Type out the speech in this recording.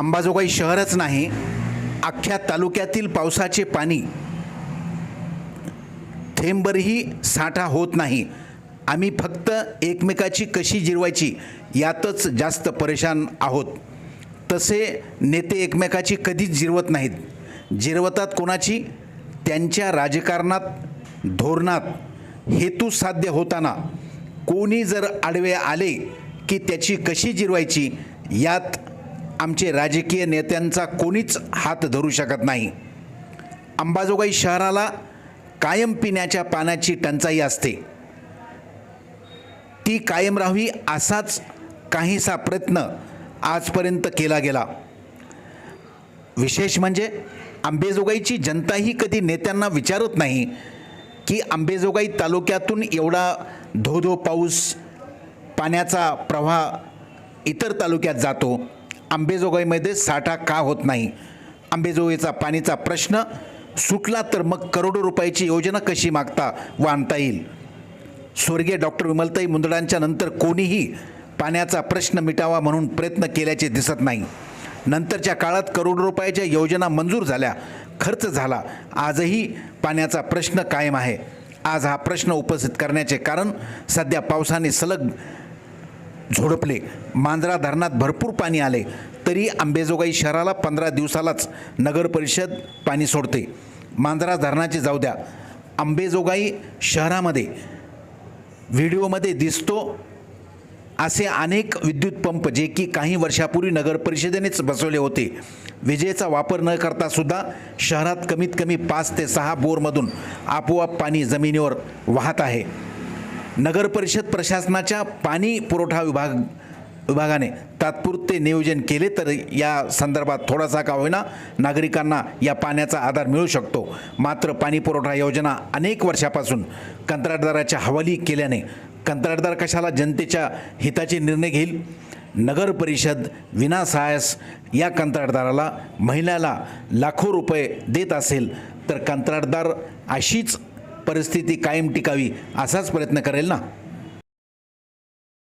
अंबाजोगाई शहरच नाही अख्ख्या तालुक्यातील पावसाचे पाणी थेंबरही साठा होत नाही. आम्ही फक्त एकमेकाची कशी जिरवायची यातच जास्त परेशान आहोत. तसे नेते एकमेकाची कधीच जिरवत नाहीत. जिरवतात कोणाची? त्यांच्या राजकारणात धोरणात. हेतू साध्य होताना. कोणी जर आडवे आले की त्याची कशी जिरवायची? यात आमचे राजकीय नेत्यांचा कोणीच हात धरू शकत नाही. अंबाजोगाई शहराला कायम पिण्याच्या पाण्याची टंचाई असते. ती कायम राहावी असाच काहीसा प्रयत्न आजपर्यंत केला गेला. विशेष म्हणजे आंबेजोगाईची जनताही कधी नेत्यांना विचारत नाही की आंबेजोगाई तालुक्यातून एवढा धोधो पाऊस पाण्याचा प्रवाह इतर तालुक्यात जातो. आंबेजोगाईमध्ये साठा का होत नाही? आंबेजोगाईचा पाणीचा प्रश्न सुटला तर मग करोडो रुपयाची योजना कशी मागता व आणता येईल? स्वर्गीय डॉक्टर विमलताई मुंदडांच्या नंतर कोणीही पाण्याचा प्रश्न मिटावा म्हणून प्रयत्न केल्याचे दिसत नाही. नंतरच्या काळात करोडो रुपयाच्या योजना मंजूर झाल्या. खर्च झाला. आजही पाण्याचा प्रश्न कायम आहे. आज हा प्रश्न उपस्थित करण्याचे कारण सध्या पावसाने सलग झोडपले. मांजरा धरणात भरपूर पाणी आले. तरी आंबेजोगाई शहराला पंधरा दिवसालाच नगर परिषद पाणी सोडते. मांजरा धरणाचे जाऊ द्या. आंबेजोगाई शहरामध्ये व्हिडिओमध्ये दिसतो असे अनेक विद्युत पंप जे की काही वर्षापूर्वी नगर परिषदेनेच बसवले होते. विजेचा वापर न करता सुद्धा शहरात कमीत कमी पाच ते सहा बोरमधून आपोआप पाणी जमिनीवर वाहत आहे. नगरपरिषद प्रशासनाच्या पाणी पुरवठा विभाग विभागाने तात्पुरते नियोजन केले तर या संदर्भात थोडासा का होईना नागरिकांना या पाण्याचा आधार मिळू शकतो. मात्र पाणी पुरवठा योजना अनेक वर्षापासून कंत्राटदाराच्या हवाली केल्याने कंत्राटदार कशाला जनतेच्या हिताचे निर्णय घेईल? नगर परिषद विनासायास या कंत्राटदाराला महिन्याला लाखो रुपये देत असेल तर कंत्राटदार अशीच परिस्थिती कायम टिकावी असाच प्रयत्न करेल ना?